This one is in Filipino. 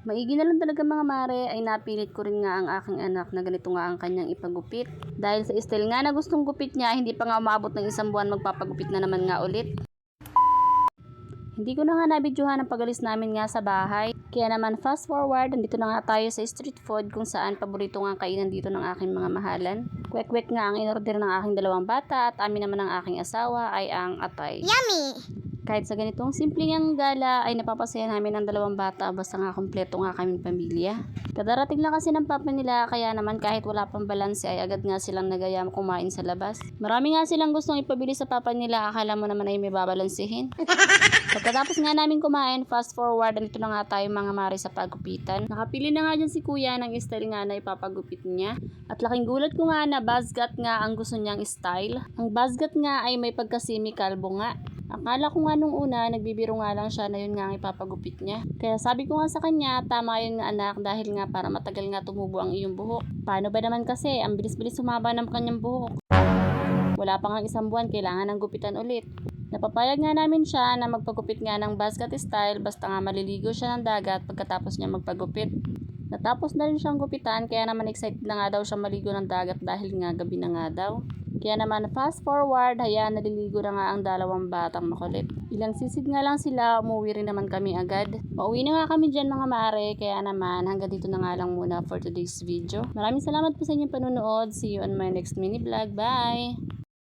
Maigi na lang talaga mga mare ay napilit ko rin nga ang aking anak na ganito nga ang kanyang ipagupit. Dahil sa style nga na gustong gupit niya, hindi pa nga umabot ng isang buwan magpapagupit na naman nga ulit. Hindi ko na nga nabidyohan ang pagalis namin nga sa bahay. Kaya naman fast forward, nandito na nga tayo sa street food kung saan paborito nga kainan dito ng aking mga mahalan. Kwek-kwek nga ang inorder ng aking dalawang bata at amin naman ang aking asawa ay ang atay. Yummy! Kahit sa ganitong simpleng ang gala ay napapasaya namin ang dalawang bata basta nga kompleto nga kaming pamilya. Kadarating lang kasi ng papa nila kaya naman kahit wala pang balanse ay agad nga silang nagaya kumain sa labas. Marami nga silang gustong ipabili sa papa nila akala mo naman ay may babalansihin. Pagkatapos nga namin kumain, fast forward, dito na nga tayo mga mari sa paggupitan. Nakapili na nga dyan si kuya ng style nga na ipapagupit niya. At laking gulat ko nga na bazgat nga ang gusto niyang style. Ang bazgat nga ay may pagkasimi kalbo nga. Akala ko nga nung una, nagbibiro nga lang siya na yun nga ang ipapagupit niya. Kaya sabi ko nga sa kanya, tama yun nga anak dahil nga para matagal nga tumubo ang iyong buhok. Paano ba naman kasi, ang bilis-bilis sumaba ng kanyang buhok. Wala pa nga isang buwan, kailangan ng gupitan ulit. Napapayag nga namin siya na magpagupit nga ng basket style basta nga maliligo siya ng dagat pagkatapos niya magpagupit. Natapos na rin siyang gupitan kaya naman excited na nga daw siya maligo ng dagat dahil nga gabi na nga daw. Kaya naman fast forward, hayaan naliligo na nga ang dalawang batang makulit. Ilang sisid nga lang sila, umuwi rin naman kami agad. Pauwi na nga kami dyan mga mare, kaya naman hanggang dito na nga lang muna for today's video. Maraming salamat po sa inyong panonood. See you on my next mini vlog. Bye!